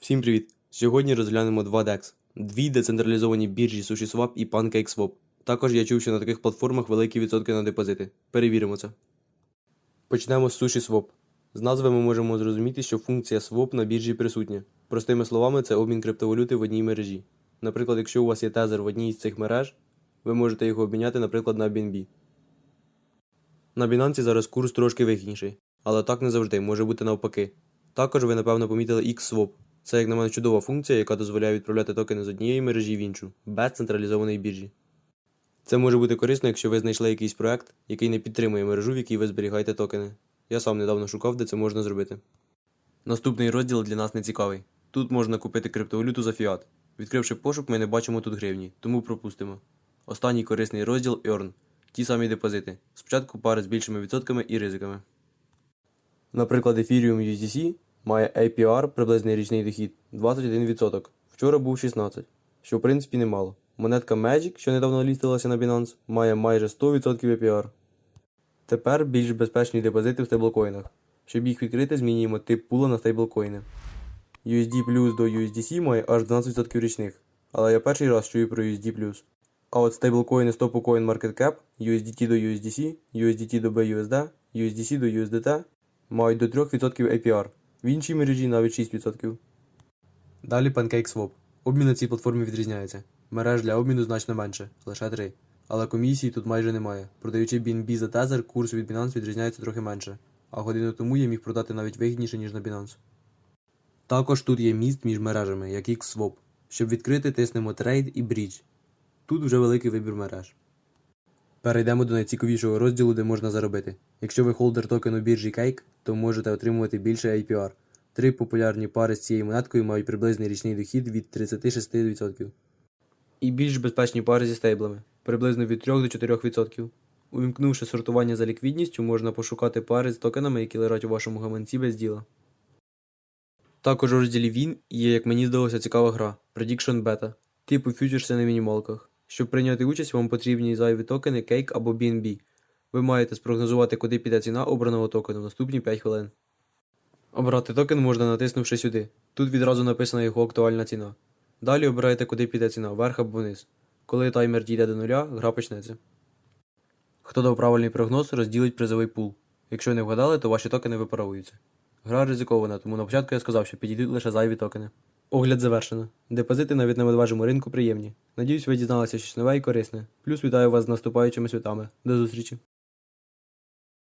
Всім привіт! Сьогодні розглянемо два DEX. Дві децентралізовані біржі SushiSwap і PancakeSwap. Також я чув, що на таких платформах великі відсотки на депозити. Перевіримо це. Почнемо з SushiSwap. З назви ми можемо зрозуміти, що функція swap на біржі присутня. Простими словами, це обмін криптовалюти в одній мережі. Наприклад, якщо у вас є тезер в одній з цих мереж, ви можете його обміняти, наприклад, на BNB. На Binance зараз курс трошки вигідніший, але так не завжди, може бути навпаки. Також ви, напевно, помітили XSwap. Це, як на мене, чудова функція, яка дозволяє відправляти токени з однієї мережі в іншу, без централізованої біржі. Це може бути корисно, якщо ви знайшли якийсь проект, який не підтримує мережу, в якій ви зберігаєте токени. Я сам недавно шукав, де це можна зробити. Наступний розділ для нас не цікавий. Тут можна купити криптовалюту за фіат. Відкривши пошук, ми не бачимо тут гривні, тому пропустимо. Останній корисний розділ Earn. Ті самі депозити. Спочатку пари з більшими відсотками і ризиками. Наприклад, Ethereum USDC має APR приблизний річний дохід 21%. Вчора був 16%, що в принципі немало. Монетка Magic, що недавно лістилася на Binance, має майже 100% APR. Тепер більш безпечні депозити в стейблкоїнах. Щоб їх відкрити, змінюємо тип пула на стейблкоїни. USD Plus до USDC має аж 12% річних, але я перший раз чую про USD Plus. А от стейблкоїни з топу CoinMarketCap, USDT до USDC, USDT до BUSD, USDC до USDT мають до 3% APR, в іншій мережі навіть 6%. Далі PancakeSwap. Обмін на цій платформі відрізняється. Мереж для обміну значно менше, лише 3. Але комісії тут майже немає. Продаючи BNB за тезер, курс від Binance відрізняється трохи менше, а годину тому я міг продати навіть вигідніше, ніж на Binance. Також тут є міст між мережами, як XSwap. Щоб відкрити, тиснемо Trade і Bridge. Тут вже великий вибір мереж. Перейдемо до найцікавішого розділу, де можна заробити. Якщо ви холдер токену біржі Cake, то можете отримувати більше APR. Три популярні пари з цією монеткою мають приблизний річний дохід від 36%. І більш безпечні пари зі стейблами приблизно від 3 до 4%. Увімкнувши сортування за ліквідністю, можна пошукати пари з токенами, які лежать у вашому гаманці без діла. Також у розділі Він є, як мені здалося, цікава гра Prediction Beta, типу фьючерси на мінімалках. Щоб прийняти участь, вам потрібні зайві токени Cake або BNB. Ви маєте спрогнозувати, куди піде ціна обраного токену в наступні 5 хвилин. Обрати токен можна натиснувши сюди. Тут відразу написана його актуальна ціна. Далі обираєте, куди піде ціна, вверх або вниз. Коли таймер дійде до нуля, гра почнеться. Хто дав правильний прогноз, розділить призовий пул. Якщо не вгадали, то ваші токени випаровуються. Гра ризикована, тому на початку я сказав, що підійдуть лише зайві токени. Огляд завершено. Депозити на медвежому ринку приємні. Надіюсь, ви дізналися щось нове і корисне. Плюс вітаю вас з наступаючими святами. До зустрічі!